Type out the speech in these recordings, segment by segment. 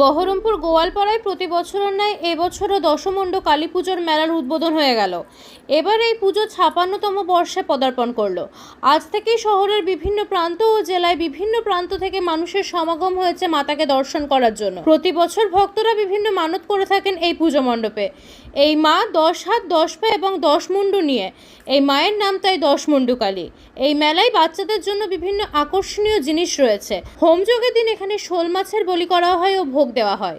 বহরমপুর গোয়ালপাড়ায় প্রতি বছরের ন্যায় এবছরও দশমণ্ড কালী পুজোর মেলার উদ্বোধন হয়ে গেল। এবার এই পুজো ছাপান্নতম বর্ষে পদার্পণ করল। আজ থেকেই শহরের বিভিন্ন প্রান্ত ও জেলায় বিভিন্ন প্রান্ত থেকে মানুষের সমাগম হয়েছে মাতাকে দর্শন করার জন্য। প্রতি বছর ভক্তরা বিভিন্ন মানত করে থাকেন এই পুজো মণ্ডপে। এই মা দশ হাত, দশ পা এবং দশ মুন্ডু নিয়ে। এই মায়ের নাম তাই দশ মুন্ডু কালী। এই মেলায় বাচ্চাদের জন্য বিভিন্ন আকর্ষণীয় জিনিস রয়েছে। হোমযোগের দিন এখানে শোল মাছের বলি করা হয় ও ভোগ দেওয়া হয়।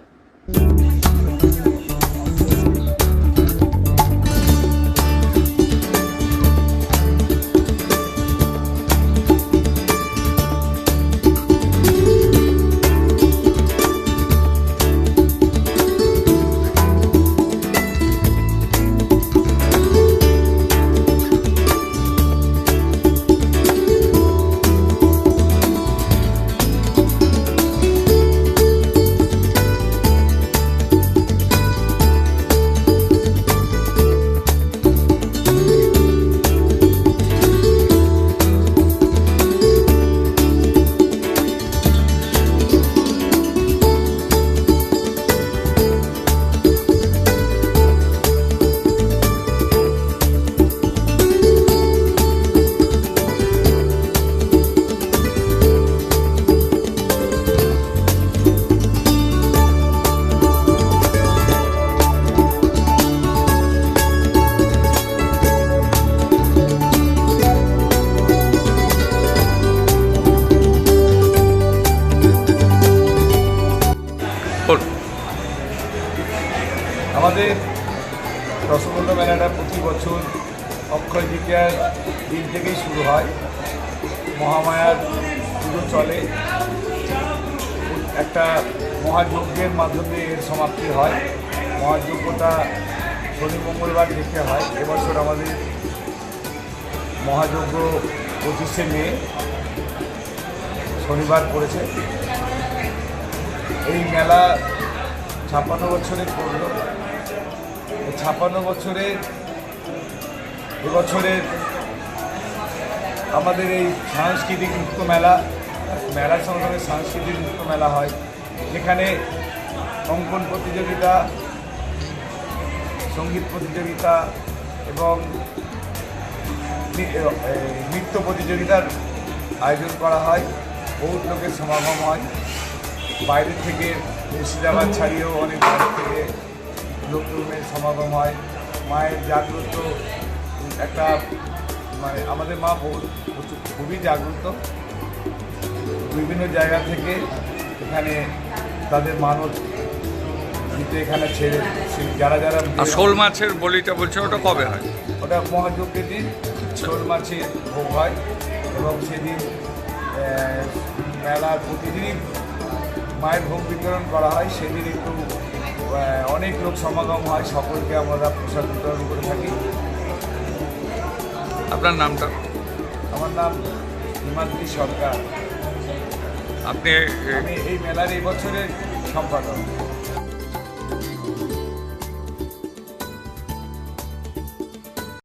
আমাদের রসগোল্লা মেলাটা প্রতি বছর অক্ষয় দ্বিতীয়ার দিন থেকেই শুরু হয়। মহামায়ার পুজো চলে। একটা মহাযজ্ঞের মাধ্যমে এর সমাপ্তি হয়। মহাযজ্ঞটা শনি, মঙ্গলবার দেখে হয়। এবছর আমাদের মহাযজ্ঞ পঁচিশে মে, শনিবার পড়েছে। এই মেলা ছাপ্পান্ন বছরে পড়ল। এই ছাপ্পান্ন বছরে, এবছরের আমাদের এই সাংস্কৃতিক নৃত্য মেলা মেলার সঙ্গে সঙ্গে সাংস্কৃতিক নৃত্য মেলা হয়। যেখানে অঙ্কন প্রতিযোগিতা, সংগীত প্রতিযোগিতা এবং নৃত্য প্রতিযোগিতার আয়োজন করা হয়। বহুত লোকের সমাগম হয়। বাইরে থেকে মুর্শিদাবাদ ছাড়িয়েও অনেক বাইরে থেকে লোকজনের সমাগম হয়। মায়ের জাগ্রত একটা মানে আমাদের মা খুবই জাগ্রত। বিভিন্ন জায়গা থেকে এখানে তাদের মানত দিতে এখানে ছেড়ে যারা যারা আর শোল মাছের বলিটা বলছে ওটা কবে হয়? ওটা মহাযজ্ঞের দিন। শোল মাছের ভোগ হয় এবং সেদিন মেলার প্রতিদিনই মায়ের ভোগ বিতরণ করা হয় সেদিন একটু অনেক লোক সমাগম হয় সকলকে আমরা প্রসাদ বিতরণ করে থাকি। আপনার নামটা? আমার নাম হিমাদ্রি সরকার। আপনি আমি এই মেলার এই বছরের সম্পাদক।